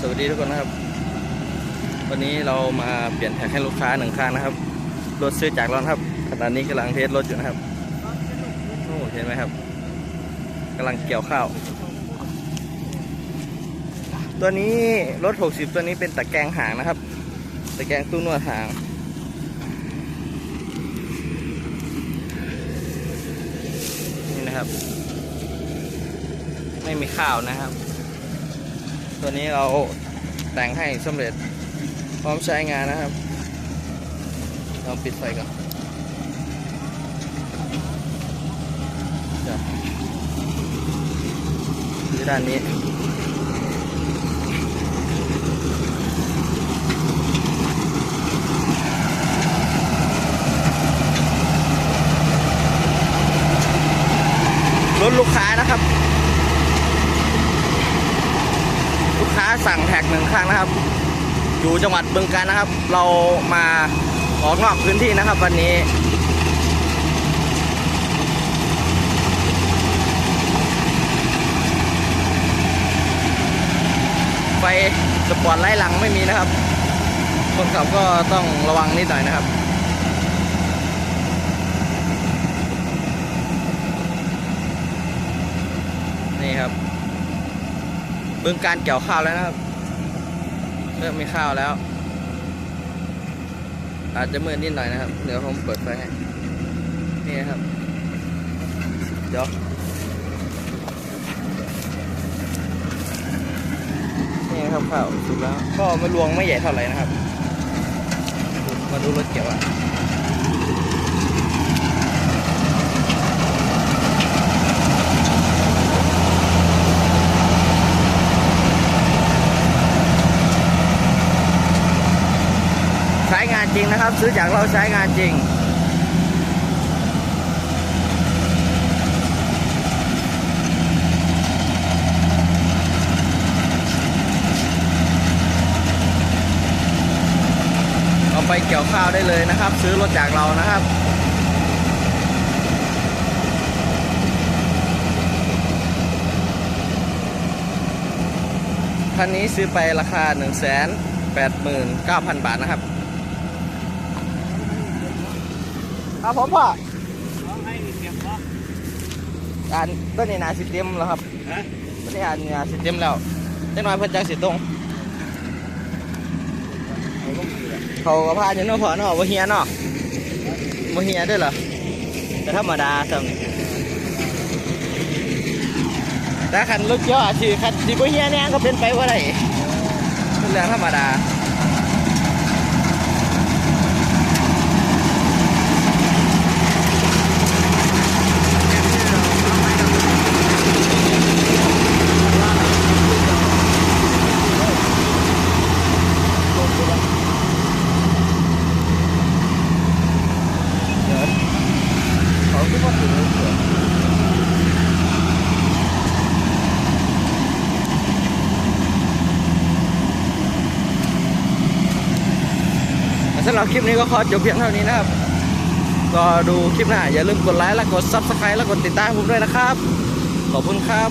สวัสดีทุกคนนะครับ วันนี้เรามาเปลี่ยนแท็กให้ลูกค้าหนึ่งคันนะครับ รถซื้อจากเรานครับขณะนี้กำลังเทสรถอยู่นะครับโอ้เห็นไหมครับกำลังเกี่ยวข้าว ตัวนี้รถ 60 ตัวนี้เป็นตะแกรงหางนะครับ ตะแกรงตู้นวดหางนี่นะครับ ไม่มีข้าวนะครับ ตัวนี้เราแต่งให้สำเร็จพร้อมใช้งานนะครับลองปิดไฟก่อนที่ด้านนี้รถลูกค้านะครับ ลูกค้า สั่งแท็กหนึ่งครั้งนะครับ อยู่จังหวัดบึงกาฬนะครับ เรามาออกนอกพื้นที่นะครับ วันนี้ไฟสปอร์ตไลท์หลังไม่มีนะครับ คนขับก็ต้องระวังนิดหน่อยนะครับ นี่ครับ บึงการเกี่ยวข้าวแล้วนะครับ เริ่มมีข้าวแล้ว อาจจะมืดนิดหน่อยนะครับ เดี๋ยวผมเปิดไฟให้นี่นะครับเดี๋ยวนี่ครับข้าวสุกแล้ว ก็ไม่รวงไม่ใหญ่เท่าไหร่นะครับ มาดูรถเกี่ยวอะ ใช้งานจ ริงนะครับ ซื้อจากเราใช้งานจริง เอาไปเกี่ยวข้าวได้เลยนะครับ ซื้อรถจากเรานะครับคันนี้ซื้อไปราคา 1 8 9 0 0 0 บาทนะครับ ครับผมพ่ออ่านต้นนี้นาสิเต็มแล้วครับต้นนี้อ่านนาสิเต็มแล้วจังน้อยเพิ่นจังสิตรงเขาก็พาอยู่เนาะพ่อเนาะบ่เฮียเนาะบ่เฮียเด้วยเหรอแต่ธรรมดาซ้ำนี่แต่คันรถเยอะสิคันสิบ่เฮียแน่ก็เป็นไปบ่ได้เป็นเรื่องธรรมดา เดี๋ยวเขาคิดว่าถึงเสำหรับคลิปนี้ก็ขอจบเพียงเท่านี้นะครับ ก็ดูคลิปหน้าอย่าลืมกดไลค์และกด Subscribe และกดติดตามผมด้วยนะครับ ขอบคุณครับ